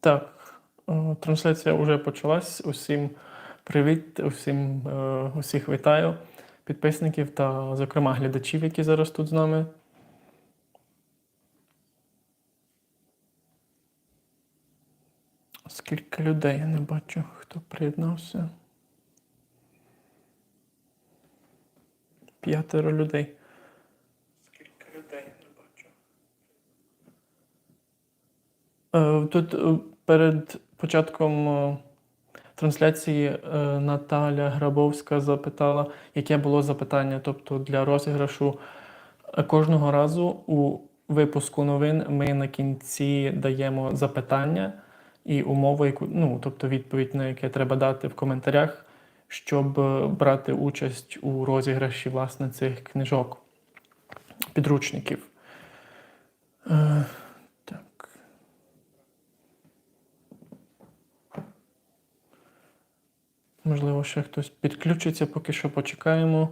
Так, е, трансляція вже почалась. Усім привіт, усім е, усіх вітаю, підписників та, зокрема, глядачів, які зараз тут з нами. Скільки людей я не бачу, хто приєднався. П'ятеро людей. Скільки людей я не бачу. Е, Тут е, перед початком е, трансляції е, Наталя Грабовська запитала, яке було запитання. Тобто для розіграшу кожного разу у випуску новин ми на кінці даємо запитання і умову, яку, ну, тобто відповідь, на яке треба дати в коментарях, щоб брати участь у розіграші власне цих книжок, підручників. Е, так. Можливо, ще хтось підключиться, поки що почекаємо.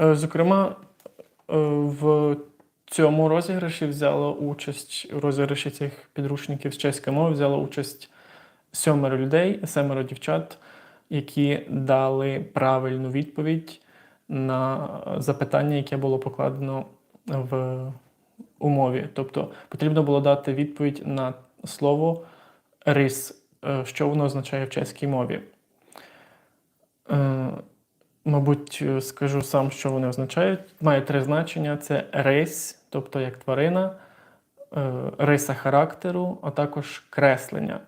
Е, Зокрема, е, в цьому розіграші взяло участь у розіграші цих підручників з чеської мови взяло участь сьомеро людей, семеро дівчат, які дали правильну відповідь на запитання, яке було покладено в умові. Тобто потрібно було дати відповідь на слово рис, е, що воно означає в чеській мові. Е, Мабуть, скажу сам, що вони означають. Має три значення: це рись, тобто як тварина, е, риса характеру, а також креслення.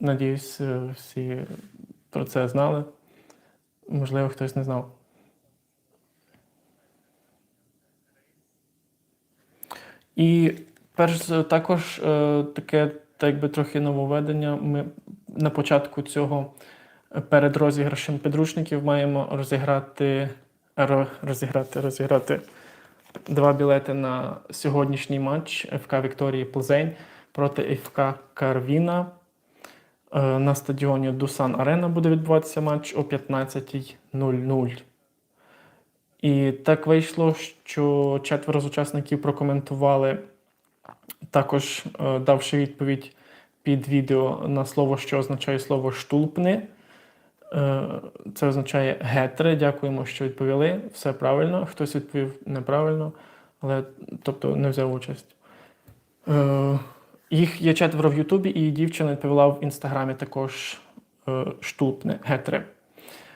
Надіюсь, всі про це знали. Можливо, хтось не знав. І перш також е, таке, так би трохи нововведення. Ми на початку цього е, перед розіграшем підручників маємо розіграти, розіграти, розіграти два білети на сьогоднішній матч ФК Вікторії Плзень проти ФК Карвіна. Е, На стадіоні Дусан Арена буде відбуватися матч о 15.00. І так вийшло, що четверо з учасників прокоментували, також е, давши відповідь під відео на слово, що означає слово штулпни. Е, Це означає гетри. Дякуємо, що відповіли. Все правильно. Хтось відповів неправильно, але тобто не взяв участь. Е, Їх є четверо в Ютубі, і дівчина відповіла в інстаграмі також е, штулпни, гетри.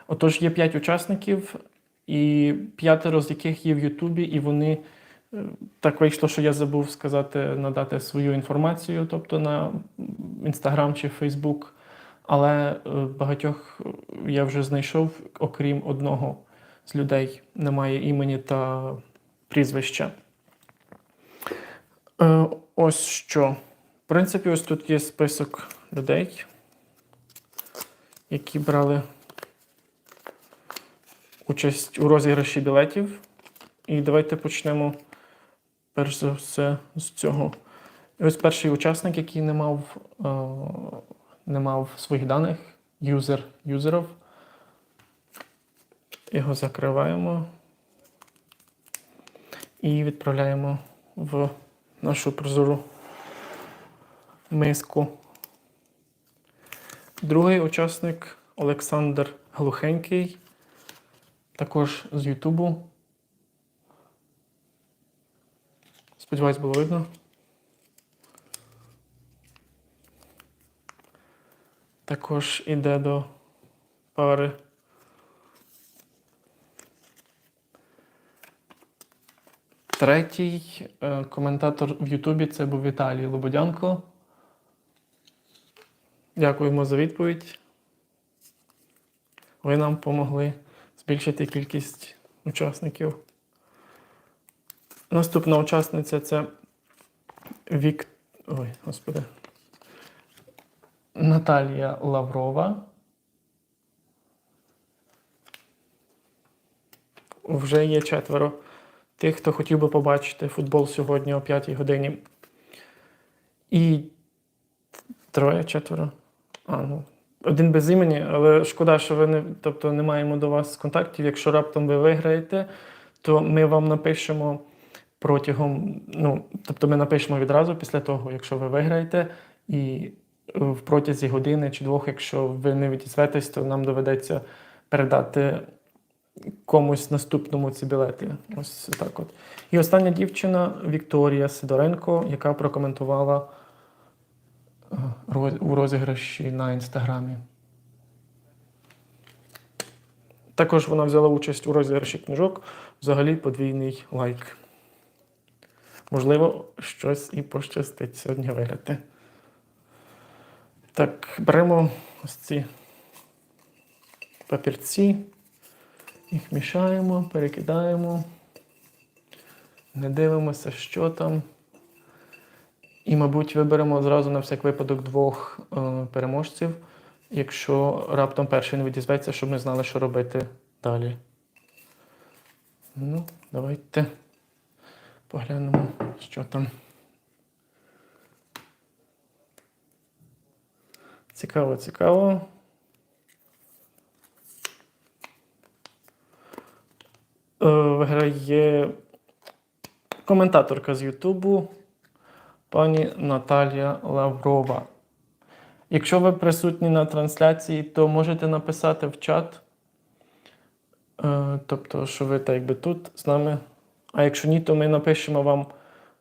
Отож, є п'ять учасників, і п'ятеро з яких є в Ютубі, і вони е, так вийшло, що я забув сказати, надати свою інформацію, тобто на Інстаграм чи Фейсбук. Але е, багатьох я вже знайшов, окрім одного з людей, немає імені та прізвища. Е, Ось що. В принципі, ось тут є список людей, які брали участь у розіграші білетів. І давайте почнемо перш за все з цього. Ось перший учасник, який не мав, е, не мав своїх даних, юзер юзерів. Його закриваємо і відправляємо в нашу прозору миску. Другий учасник Олександр Глухенький, також з Ютубу. Сподіваюсь, було видно. Також іде до пари. Третій е, коментатор в Ютубі це був Віталій Лободянко. Дякуємо за відповідь. Ви нам допомогли збільшити кількість учасників. Наступна учасниця це Вік... Ой, господи. Наталія Лаврова. Вже є четверо тих, хто хотів би побачити футбол сьогодні о 5 годині. І троє, четверо. А, ну, один без імені, але шкода, що ви не, тобто, не маємо до вас контактів. Якщо раптом ви виграєте, то ми вам напишемо протягом, ну, тобто ми напишемо відразу після того, якщо ви виграєте, і в протязі години чи двох, якщо ви не відізветесь, то нам доведеться передати комусь наступному ці білети. Ось так от. І остання дівчина Вікторія Сидоренко, яка прокоментувала у розіграші на інстаграмі. Також вона взяла участь у розіграші книжок. Взагалі подвійний лайк. Можливо, щось і пощастить сьогодні виграти. Так, беремо ось ці папірці, їх мішаємо, перекидаємо, не дивимося, що там. Мабуть, виберемо зразу на всяк випадок двох е, переможців, якщо раптом перший не відізветься, щоб ми знали, що робити далі. Ну, давайте поглянемо, що там. Цікаво, цікаво. Е, Виграє коментаторка з Ютубу пані Наталія Лаврова. Якщо ви присутні на трансляції, то можете написати в чат. Е, Тобто, що ви так якби тут з нами. А якщо ні, то ми напишемо вам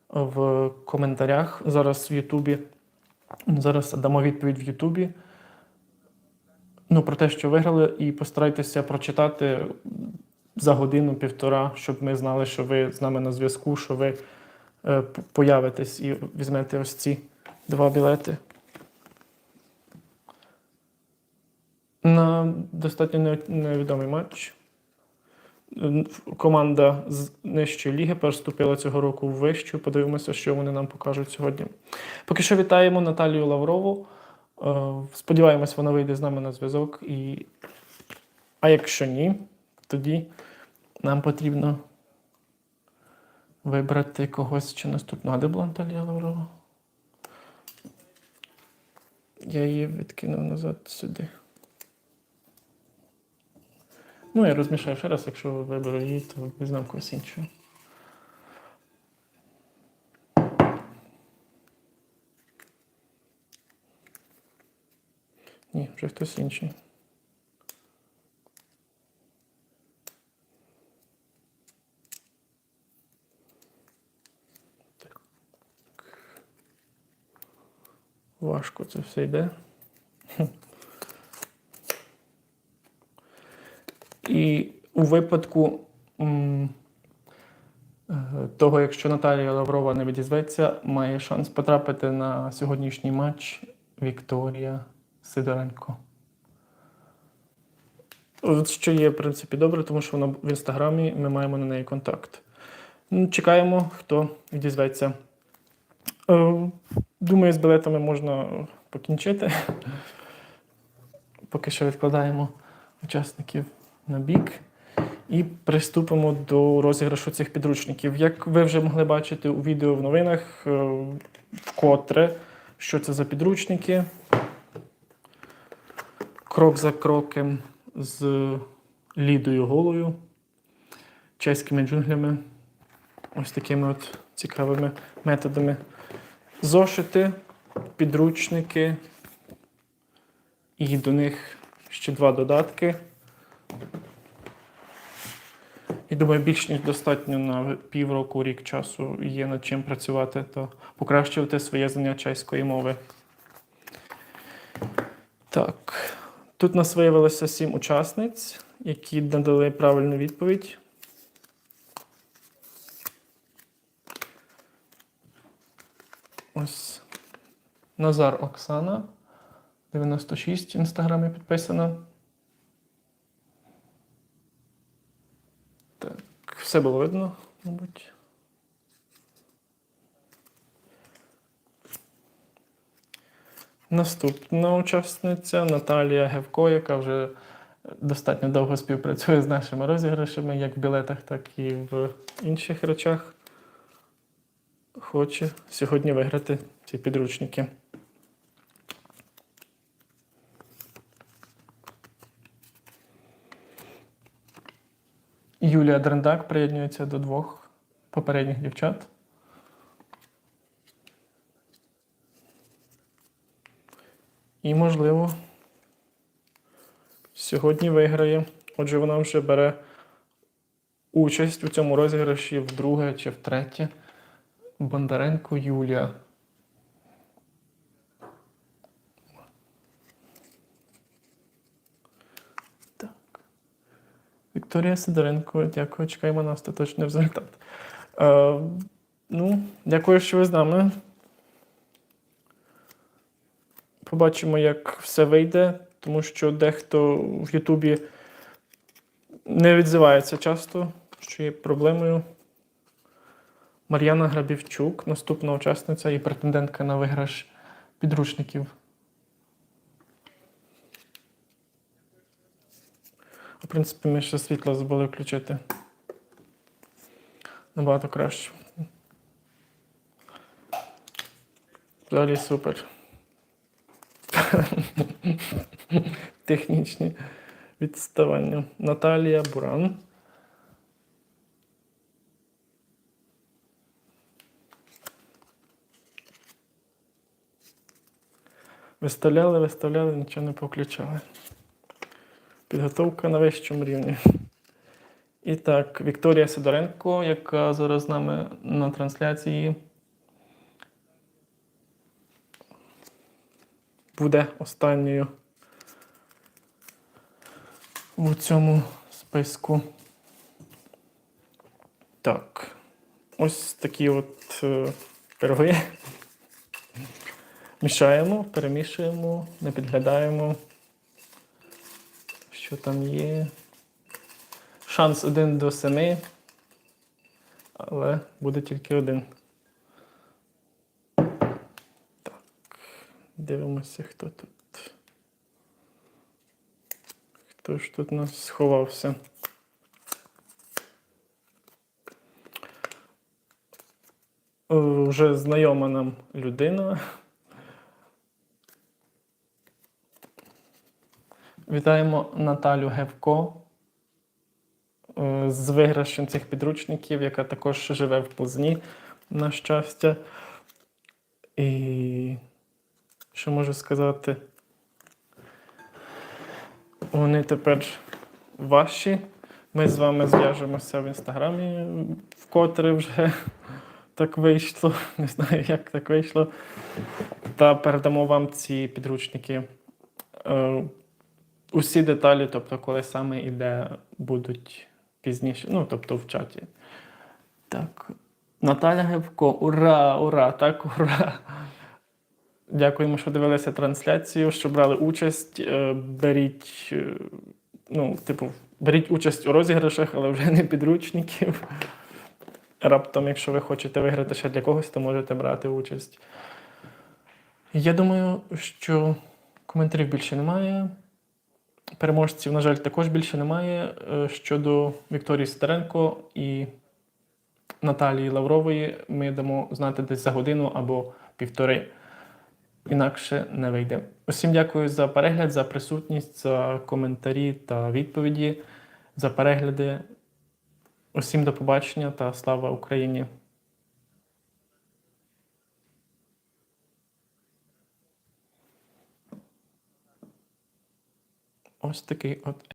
в коментарях зараз в Ютубі. Зараз дамо відповідь в Ютубі. Ну, про те, що виграли, і постарайтеся прочитати за годину-півтора, щоб ми знали, що ви з нами на зв'язку, що ви появитесь і візьмете ось ці два білети. На достатньо невідомий матч. Команда з нижчої ліги переступила цього року в вищу. Подивимося, що вони нам покажуть сьогодні. Поки що вітаємо Наталію Лаврову. Е, Сподіваємось, вона вийде з нами на зв'язок. І... А якщо ні, тоді нам потрібно вибрати когось чи наступного. А де була Наталія Лаврова? Я її відкинув назад сюди. Ну, я розмішаю ще раз, якщо виберу її, то візьмемо когось іншого. Ні, вже хтось інший. Так. Важко це все йде. І у випадку е, того, якщо Наталія Лаврова не відізветься, має шанс потрапити на сьогоднішній матч Вікторія Сидоренко. От Що є, в принципі, добре, тому що вона в інстаграмі ми маємо на неї контакт. Чекаємо, хто відізветься. Думаю, з білетами можна покінчити. Поки що відкладаємо учасників на бік. І приступимо до розіграшу цих підручників. Як ви вже могли бачити у відео в новинах, е, вкотре, що це за підручники. Крок за кроком з Лідою Голою, чеськими джунглями, ось такими от цікавими методами. Зошити, підручники, і до них ще два додатки. І думаю, більш ніж достатньо на півроку, рік часу є над чим працювати та покращувати своє знання чеської мови. Так, тут нас виявилося сім учасниць, які надали правильну відповідь. Ось Назар Оксана, 96 в інстаграмі підписана. Так, все було видно, мабуть. Наступна учасниця Наталія Гевко, яка вже достатньо довго співпрацює з нашими розіграшами, як в білетах, так і в інших речах. Хоче сьогодні виграти ці підручники. Юлія Дрендак приєднується до двох попередніх дівчат. І, можливо, сьогодні виграє. Отже, вона вже бере участь у цьому розіграші вдруге чи втретє. Бондаренко Юлія. Вікторія Сидоренко, дякую. Чекаємо на остаточний результат. Е, ну, дякую, що ви з нами. Побачимо, як все вийде, тому що дехто в Ютубі не відзивається часто, що є проблемою. Мар'яна Грабівчук, наступна учасниця і претендентка на виграш підручників. В принципі, ми ще світло забули включити. Набагато краще. Взагалі супер. Технічні відставання. Наталія Буран. Виставляли, виставляли, нічого не включали. Підготовка на вищому рівні. І так, Вікторія Сидоренко, яка зараз з нами на трансляції. Буде останньою у цьому списку. Так. Ось такі от е, пироги. Мішаємо, перемішуємо, не підглядаємо, що там є. Шанс 1 до 7, але буде тільки один. Так, дивимося, хто тут. Хто ж тут у нас сховався? Е, Вже знайома нам людина. Вітаємо Наталю Гевко е, з виграшем цих підручників, яка також живе в Плзні, на щастя. І що можу сказати? Вони тепер ваші. Ми з вами зв'яжемося в інстаграмі, вкотре вже так вийшло. Не знаю, як так вийшло. Та передамо вам ці підручники. Усі деталі, тобто, коли саме і будуть пізніше, ну, тобто в чаті. Так. Наталя Гевко, ура, ура, так, ура. Дякуємо, що дивилися трансляцію, що брали участь. Е, Беріть, е, ну, типу, беріть участь у розіграшах, але вже не підручників. Раптом, якщо ви хочете виграти ще для когось, то можете брати участь. Я думаю, що коментарів більше немає. Переможців, на жаль, також більше немає. Е, Щодо Вікторії Сидоренко і Наталії Лаврової, ми дамо знати десь за годину або півтори. Інакше не вийде. Усім дякую за перегляд, за присутність, за коментарі та відповіді, за перегляди. Усім до побачення та слава Україні! Ось такий от